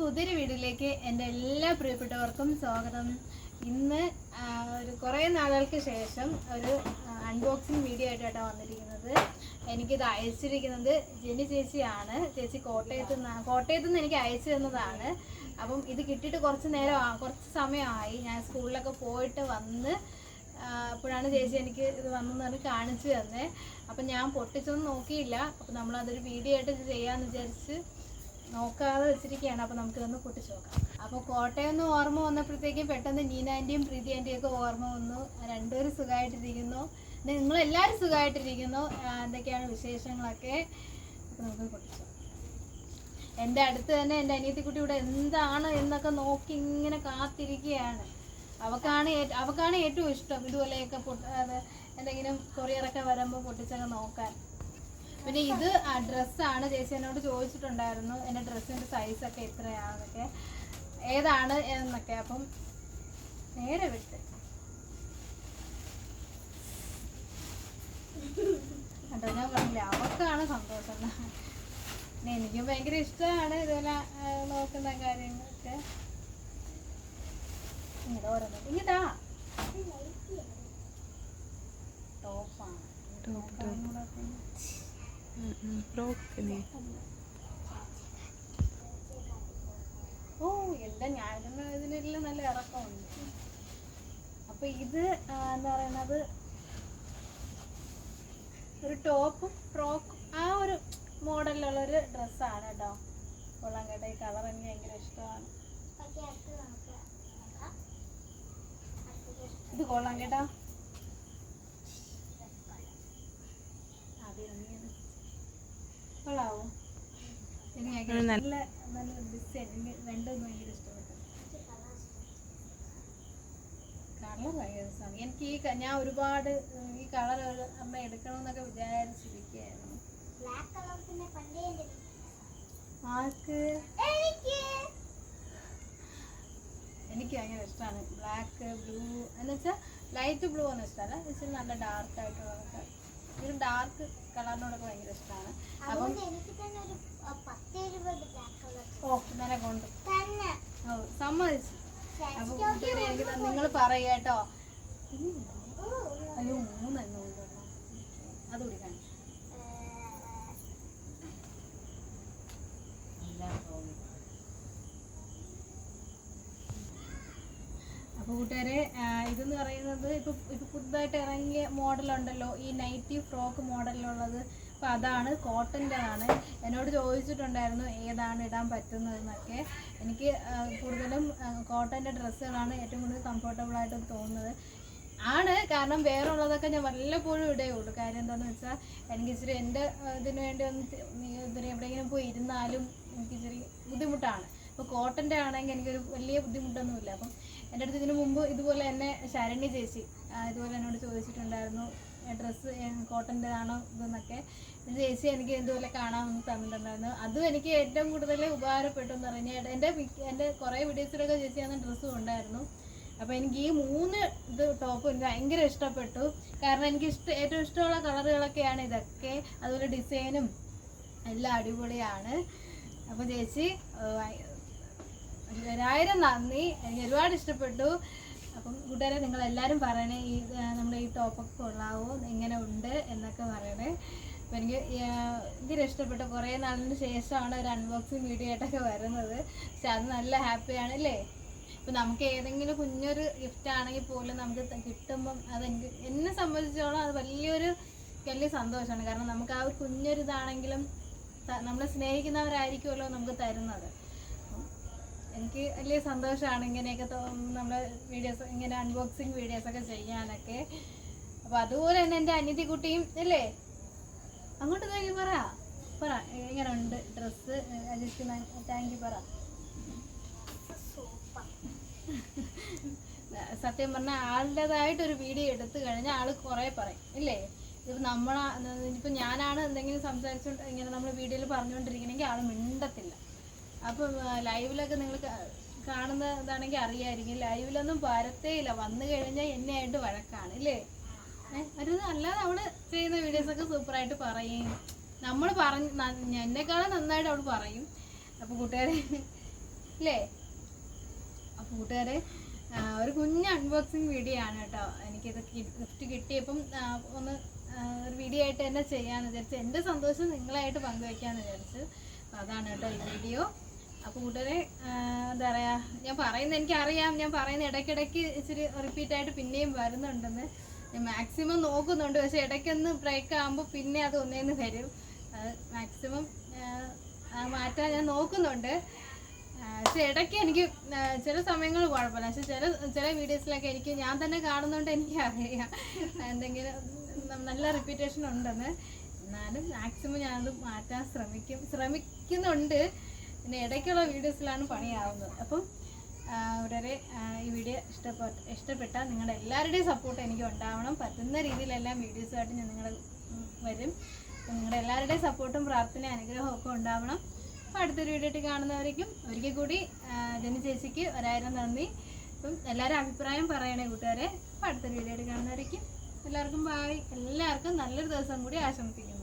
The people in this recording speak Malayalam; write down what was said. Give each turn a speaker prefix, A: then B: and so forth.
A: പുതിയൊരു വീഡിയോയിലേക്ക് എന്റെ എല്ലാ പ്രിയപ്പെട്ടവർക്കും സ്വാഗതം. ഇന്ന് ഒരു കുറേ നാളുകൾക്ക് ശേഷം ഒരു അൺബോക്സിങ് വീഡിയോ ആയിട്ടാണ് വന്നിരിക്കുന്നത്. എനിക്കിത് അയച്ചിരിക്കുന്നത് ജെനി ചേച്ചിയാണ്. ചേച്ചി കോട്ടയത്ത് നിന്ന് കോട്ടയത്ത് നിന്ന് എനിക്ക് അയച്ചു തന്നതാണ്. അപ്പം ഇത് കിട്ടിയിട്ട് കുറച്ച് നേരം കുറച്ച് സമയമായി. ഞാൻ സ്കൂളിലൊക്കെ പോയിട്ട് വന്ന് അപ്പോഴാണ് ചേച്ചി എനിക്ക് ഇത് വന്നെന്ന് പറഞ്ഞ് കാണിച്ചു തന്നെ. അപ്പം ഞാൻ പൊട്ടിച്ചൊന്നും നോക്കിയില്ല. അപ്പം നമ്മളതൊരു വീഡിയോ ആയിട്ട് ചെയ്യാമെന്ന് വിചാരിച്ച് നോക്കാതെ വെച്ചിരിക്കുകയാണ് അപ്പോൾ നമുക്കിതൊന്ന് പൊട്ടിച്ച് നോക്കാം. അപ്പോൾ കോട്ടയം എന്ന് ഓർമ്മ വന്നപ്പോഴത്തേക്കും പെട്ടെന്ന് നീന ആന്റിയും പ്രീതി ആന്റിയും ഒക്കെ ഓർമ്മ വന്നു. രണ്ടുപേരും സുഖമായിട്ടിരിക്കുന്നു. നിങ്ങളെല്ലാവരും സുഖമായിട്ടിരിക്കുന്നു. എന്തൊക്കെയാണ് വിശേഷങ്ങളൊക്കെ? അപ്പോൾ നമുക്ക് പൊട്ടിച്ചു എന്റെ അടുത്ത് തന്നെ എന്റെ അനിയത്തിക്കുട്ടി ഇവിടെ എന്താണ് എന്നൊക്കെ നോക്കി ഇങ്ങനെ കാത്തിരിക്കുകയാണ്. അവക്കാണ് അവക്കാണ് ഏറ്റവും ഇഷ്ടം ഇതുപോലെയൊക്കെ പൊട്ട എന്തെങ്കിലും കൊറിയറൊക്കെ വരുമ്പോൾ പൊട്ടിച്ചൊക്കെ നോക്കാൻ. പിന്നെ ഇത് ഡ്രസ്സാണ് ചേച്ചി എന്നോട് ചോദിച്ചിട്ടുണ്ടായിരുന്നു എന്റെ ഡ്രസ്സിന്റെ സൈസൊക്കെ എത്രയാണെന്നൊക്കെ ഏതാണ് എന്നൊക്കെ അപ്പം നേരെ വിട്ട്. കണ്ടോ ഞാൻ പറഞ്ഞില്ല അവർക്കാണ് സന്തോഷം. എനിക്കും ഭയങ്കര ഇഷ്ടമാണ് ഇതുപോലെ നോക്കുന്ന കാര്യങ്ങളൊക്കെ. ഇങ്ങനെ ഓരോന്നും ഇങ്ങട്ടാ ടോപ്പാണ്. ടോപ്പാണ്. പിന്നെ ഓ എല്ലാം ഞാനും ഇതിനെല്ലാം നല്ല ഇറക്കമുണ്ട്. അപ്പൊ ഇത് എന്താ പറയുന്നത്? ഒരു ടോപ്പും ഫ്രോക്കും ആ ഒരു മോഡലിലുള്ള ഒരു ഡ്രസ്സാണ് കേട്ടോ. കൊള്ളാം കേട്ടോ കളർ എനിക്ക് ഭയങ്കര ഇഷ്ടമാണ്. ഇത് കൊള്ളാം കേട്ടോ ആദ്യം ഒന്ന് ഇങ്ങനെ. കൊള്ളാവോ എനിക്ക് ഭയങ്കര
B: നല്ല-
A: നല്ല ഡിസൈൻ എനിക്ക് രണ്ടും ഭയങ്കര ഇഷ്ടപ്പെട്ടു. കളർ ഭയങ്കര രസമാണ് എനിക്ക് ഈ ഞാൻ ഒരുപാട് ഈ കളർ അമ്മ എടുക്കണമെന്നൊക്കെ വിചാരിച്ചിരിക്കുകയായിരുന്നു. ആർക്ക്? എനിക്ക്. ഭയങ്കര ഇഷ്ടമാണ് ബ്ലാക്ക് ബ്ലൂ എന്ന് വെച്ചാൽ ലൈറ്റ് ബ്ലൂ ഒന്നും ഇഷ്ടമല്ല ഇച്ചിരി നല്ല ഡാർക്ക് ആയിട്ടുള്ളതൊക്കെ. ഒരു ഡാർക്ക് കളറിനോടൊക്കെ ഭയങ്കര ഇഷ്ടമാണ് അപ്പം കൊണ്ട്. സമ്മതിച്ചു. അപ്പൊ കൂട്ടുകാരെ എനിക്ക് നിങ്ങൾ പറയുക കേട്ടോ. അയ്യോ മൂന്നെണ്ണം. അതുകൂടി കാണിച്ചു. അപ്പോൾ കൂട്ടുകാരെ ഇതെന്ന് പറയുന്നത് ഇപ്പൊ ഇപ്പൊ പുതുതായിട്ട് ഇറങ്ങിയ മോഡലുണ്ടല്ലോ ഈ നൈറ്റി ഫ്രോക്ക് മോഡലിലുള്ളത്. അപ്പോൾ അതാണ് കോട്ടന്റെതാണ് എന്നോട് ചോദിച്ചിട്ടുണ്ടായിരുന്നു ഏതാണ് ഇടാൻ പറ്റുന്നതെന്നൊക്കെ. എനിക്ക് കൂടുതലും കോട്ടന്റെ ഡ്രസ്സുകളാണ് ഏറ്റവും കൂടുതൽ കംഫർട്ടബിൾ ആയിട്ട് തോന്നുന്നത്. ആണ് കാരണം വേറെ ഉള്ളതൊക്കെ ഞാൻ വല്ലപ്പോഴും ഇടയുള്ളൂ കാര്യം എന്താണെന്ന് വെച്ചാൽ എനിക്ക് ഇച്ചിരി എന്റെ ഇതിന് വേണ്ടി ഒന്ന് ഇതിന് എവിടെയെങ്കിലും പോയി ഇരുന്നാലും എനിക്ക് ഇച്ചിരി ബുദ്ധിമുട്ടാണ്. അപ്പോൾ കോട്ടന്റെ ആണെങ്കിൽ എനിക്കൊരു വലിയ ബുദ്ധിമുട്ടൊന്നുമില്ല. അപ്പം എന്റെ അടുത്ത് ഇതിന് മുമ്പ് ഇതുപോലെ എന്നെ ശരണ്യ ചേച്ചി ഇതുപോലെ എന്നോട് ചോദിച്ചിട്ടുണ്ടായിരുന്നു. ഡ്രസ്സ് കോട്ടന്റെ ആണോ ഇതെന്നൊക്കെ. ഇത് ചേച്ചി എനിക്ക് ഇതുപോലെ കാണാമെന്ന് തന്നിട്ടുണ്ടായിരുന്നു. അതും എനിക്ക് ഏറ്റവും കൂടുതൽ ഉപകാരപ്പെട്ടു എന്ന് പറഞ്ഞാൽ എന്റെ എന്റെ കുറേ വീഡിയോസിലൊക്കെ ചേച്ചി അന്ന് ഡ്രസ്സ് ഉണ്ടായിരുന്നു. അപ്പോൾ എനിക്ക് ഈ മൂന്ന് ഇത് ടോപ്പ് എനിക്ക് ഭയങ്കര ഇഷ്ടപ്പെട്ടു. കാരണം എനിക്ക് ഇഷ്ട ഏറ്റവും ഇഷ്ടമുള്ള കളറുകളൊക്കെയാണ് ഇതൊക്കെ. അതുപോലെ ഡിസൈനും എല്ലാം അടിപൊളിയാണ്. അപ്പോൾ ചേച്ചി ഒരായിരം നന്ദി. എനിക്ക് ഒരുപാട് ഇഷ്ടപ്പെട്ടു. അപ്പം കൂട്ടുകാരെ നിങ്ങൾ എല്ലാവരും പറയണേ ഈ നമ്മുടെ ഈ ടോപ്പൊക്കെ കൊള്ളാവോ? എങ്ങനെ ഉണ്ട് എന്നൊക്കെ പറയണേ. അപ്പം എനിക്ക് ഭയങ്കര ഇഷ്ടപ്പെട്ടു കുറേ നാളിന് ശേഷമാണ് ഒരു അൺബോക്സിങ് വീഡിയോ ആയിട്ടൊക്കെ വരുന്നത്. പക്ഷെ അത് നല്ല ഹാപ്പിയാണ് അല്ലേ? ഇപ്പം നമുക്ക് ഏതെങ്കിലും കുഞ്ഞൊരു ഗിഫ്റ്റ് ആണെങ്കിൽ പോലും നമുക്ക് കിട്ടുമ്പം അതെനിക്ക് എന്നെ സംബന്ധിച്ചോളം അത് വലിയൊരു വലിയ സന്തോഷമാണ്. കാരണം നമുക്ക് ആ ഒരു കുഞ്ഞൊരു ഇതാണെങ്കിലും ത- നമ്മളെ സ്നേഹിക്കുന്നവരായിരിക്കുമല്ലോ നമുക്ക് തരുന്നത്. എനിക്ക് വലിയ സന്തോഷമാണ് ഇങ്ങനെയൊക്കെ നമ്മൾ വീഡിയോസ് ഇങ്ങനെ അൺബോക്സിങ് വീഡിയോസൊക്കെ ചെയ്യാനൊക്കെ. അപ്പോൾ അതുപോലെ തന്നെ എന്റെ അനിയത്തിക്കുട്ടിയും അല്ലേ അങ്ങോട്ട് നോക്കി പറ. പറ ഇങ്ങനെ ഉണ്ട് ഡ്രസ്സ് അജിസ്റ്റ് താങ്ക് യു പറ. സത്യം പറഞ്ഞാൽ ആളുടേതായിട്ടൊരു വീഡിയോ എടുത്തു കഴിഞ്ഞാൽ ആൾ കുറേ പറയും ഇല്ലേ? ഇപ്പം നമ്മളാ ഇപ്പം ഞാനാണ് എന്തെങ്കിലും സംസാരിച്ചുകൊണ്ട് ഇങ്ങനെ നമ്മൾ വീഡിയോയിൽ പറഞ്ഞുകൊണ്ടിരിക്കണമെങ്കിൽ ആൾ മിണ്ടത്തില്ല. അപ്പം ലൈവിലൊക്കെ നിങ്ങൾ കാണുന്നതാണെങ്കിൽ അറിയായിരിക്കും. ലൈവിലൊന്നും വരത്തേയില്ല. വന്നു കഴിഞ്ഞാൽ എന്നെ ആയിട്ട് വഴക്കാണ് ഏഹ് ഒരു അല്ലാതെ അവൾ ചെയ്യുന്ന വീഡിയോസൊക്കെ സൂപ്പറായിട്ട് പറയും. നമ്മൾ പറഞ്ഞ് എന്നെക്കാളും നന്നായിട്ട് അവൾ പറയും. അപ്പോൾ കൂട്ടുകാരെ അല്ലേ അപ്പോൾ കൂട്ടുകാരെ ഒരു കുഞ്ഞ് അൺബോക്സിങ് വീഡിയോ ആണ് കേട്ടോ. എനിക്കിത് ഗിഫ്റ്റ് കിട്ടിയപ്പം ഒന്ന് ഒരു വീഡിയോ ആയിട്ട് തന്നെ ചെയ്യാമെന്ന് വിചാരിച്ചു. എന്റെ സന്തോഷം നിങ്ങളായിട്ട് പങ്കുവയ്ക്കാമെന്ന് വിചാരിച്ചു. അതാണ് കേട്ടോ ഈ വീഡിയോ അപ്പോൾ ഉടനെ എന്താ പറയുക ഞാൻ പറയുന്നത് എനിക്കറിയാം ഞാൻ പറയുന്ന ഇടയ്ക്കിടയ്ക്ക് ഇച്ചിരി റിപ്പീറ്റ് ആയിട്ട് പിന്നെയും വരുന്നുണ്ടെന്ന്. ഞാൻ മാക്സിമം നോക്കുന്നുണ്ട് പക്ഷെ ഇടയ്ക്കൊന്ന് ബ്രേക്ക് ആകുമ്പോൾ പിന്നെ അത് ഒന്നേന്ന് വരും. മാക്സിമം മാറ്റാൻ ഞാൻ നോക്കുന്നുണ്ട്. പക്ഷെ ഇടയ്ക്ക് എനിക്ക് ചില സമയങ്ങൾ കുഴപ്പമില്ല. പക്ഷെ ചില ചില വീഡിയോസിലൊക്കെ എനിക്ക് ഞാൻ തന്നെ കാണുന്നതുകൊണ്ട് എനിക്ക് അറിയാം എന്തെങ്കിലും നല്ല റിപ്പീറ്റേഷൻ ഉണ്ടെന്ന്. എന്നാലും മാക്സിമം ഞാനത് മാറ്റാൻ ശ്രമിക്കും ശ്രമിക്കുന്നുണ്ട്. പിന്നെ ഇടയ്ക്കുള്ള വീഡിയോസിലാണ് പണിയാവുന്നത്. അപ്പം വളരെ ഈ വീഡിയോ ഇഷ്ടപ്പെട്ട ഇഷ്ടപ്പെട്ടാൽ നിങ്ങളുടെ എല്ലാവരുടെയും സപ്പോർട്ട് എനിക്ക് ഉണ്ടാവണം. പറ്റുന്ന രീതിയിലെല്ലാം വീഡിയോസുമായിട്ട് ഞാൻ നിങ്ങൾ വരും. നിങ്ങളുടെ എല്ലാവരുടെയും സപ്പോർട്ടും പ്രാർത്ഥനയും അനുഗ്രഹവും ഒക്കെ ഉണ്ടാവണം. അപ്പോൾ അടുത്തൊരു വീഡിയോ കാണുന്നവരേക്കും ഒരിക്കൽ കൂടി ജനി ചേച്ചിക്ക് ഒരായിരം നന്ദി. അപ്പം എല്ലാവരും അഭിപ്രായം പറയണേ കൂട്ടുകാരെ. അപ്പോൾ അടുത്തൊരു വീഡിയോ കാണുന്നവരേക്കും എല്ലാവർക്കും ബായ് എല്ലാവർക്കും നല്ലൊരു ദിവസം കൂടി ആശംസിക്കുന്നു.